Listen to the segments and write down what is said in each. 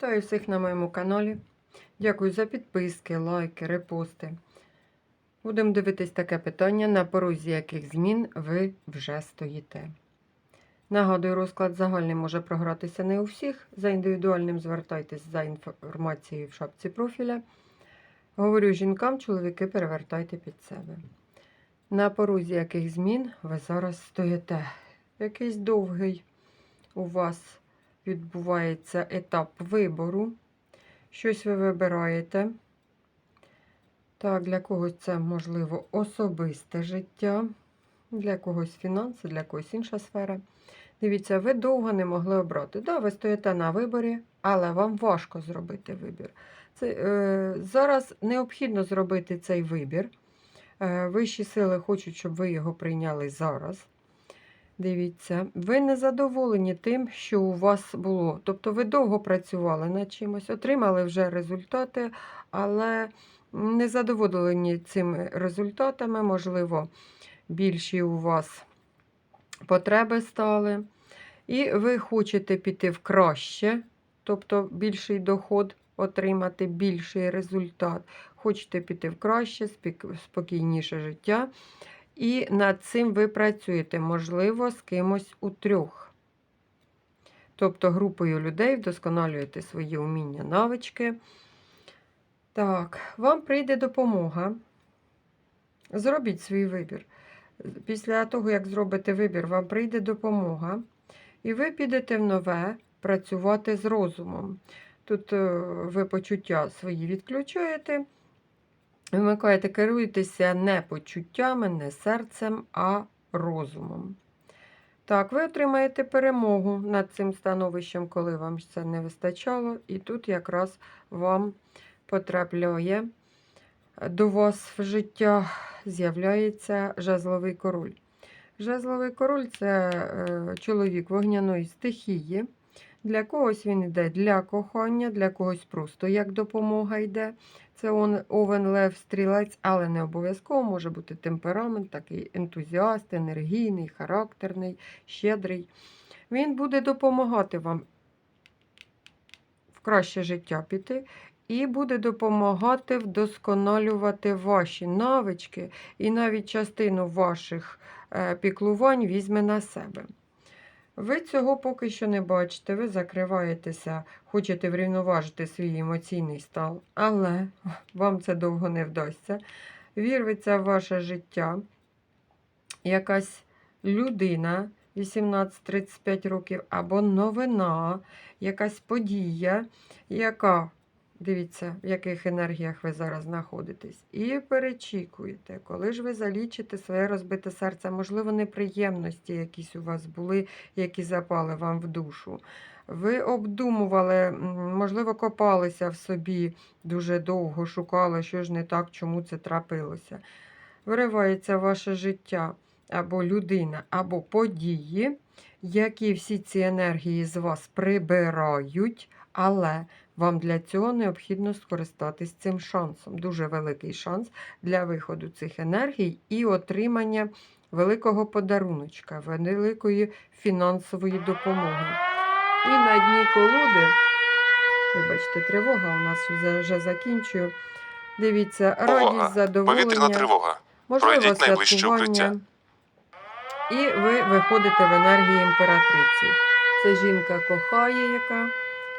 Вітаю всіх на моєму каналі. Дякую за підписки, лайки, репости. Будемо дивитись таке питання, на порозі яких змін ви вже стоїте. Нагадую, розклад загальний може програтися не у всіх. За індивідуальним звертайтесь за інформацією в шапці профіля. Говорю жінкам, чоловіки перевертайте під себе. На порозі яких змін ви зараз стоїте. Якийсь довгий у вас відбувається етап вибору. Щось ви вибираєте. Так, для когось це, можливо, особисте життя, для когось фінанси, для когось інша сфера. Дивіться, ви довго не могли обрати. Да, ви стоїте на виборі, але вам важко зробити вибір. Це, е, зараз необхідно зробити цей вибір. Е, вищі сили хочуть, щоб ви його прийняли зараз. Дивіться, ви не задоволені тим, що у вас було. Тобто ви довго працювали над чимось, отримали вже результати, але не задоволені цими результатами, можливо, більші у вас потреби стали. І ви хочете піти в краще, тобто більший доход отримати, більший результат. Хочете піти в краще, спокійніше життя. І над цим ви працюєте, можливо, з кимось у трьох. Тобто групою людей вдосконалюєте свої уміння, навички. Так, вам прийде допомога. Зробіть свій вибір. Після того, як зробите вибір, вам прийде допомога. І ви підете в нове працювати з розумом. Тут е, ви почуття свої відключаєте. Вимикаєте, керуєтеся не почуттями, не серцем, а розумом. Так, ви отримаєте перемогу над цим становищем, коли вам це не вистачало. І тут якраз вам потрапляє до вас в життя, з'являється жезловий король. Жезловий король це е, чоловік вогняної стихії. Для когось він йде для кохання, для когось просто як допомога йде. Це он, овен, лев, стрілець, але не обов'язково може бути темперамент, такий ентузіаст, енергійний, характерний, щедрий. Він буде допомагати вам в краще життя піти і буде допомагати вдосконалювати ваші навички, і навіть частину ваших е, піклувань візьме на себе. Ви цього поки що не бачите, ви закриваєтеся, хочете врівноважити свій емоційний стан, але вам це довго не вдасться. Вірветься в ваше життя якась людина 18-35 років, або новина, якась подія, яка, дивіться, в яких енергіях ви зараз знаходитесь, і перечікуєте, коли ж ви залічите своє розбите серце, можливо, неприємності якісь у вас були, які запали вам в душу. Ви обдумували, можливо, копалися в собі дуже довго, шукали, що ж не так, чому це трапилося. Виривається ваше життя або людина, або події, які всі ці енергії з вас прибирають, але вам для цього необхідно скористатись цим шансом. Дуже великий шанс для виходу цих енергій і отримання великого подаруночка, великої фінансової допомоги. І на дні колоди, вибачте, тривога у нас вже, закінчую. Дивіться, радість, задоволення, Повітряна тривога. можливо, Пройдіть найближче святкування. І ви виходите в енергії імператриці. Це жінка кохає, яка,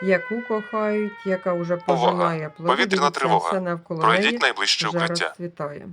яку кохають, яка вже пожинає плоди. Повітряна тривога. все навколо Пройдіть неї найближче вже укриття. розцвітає.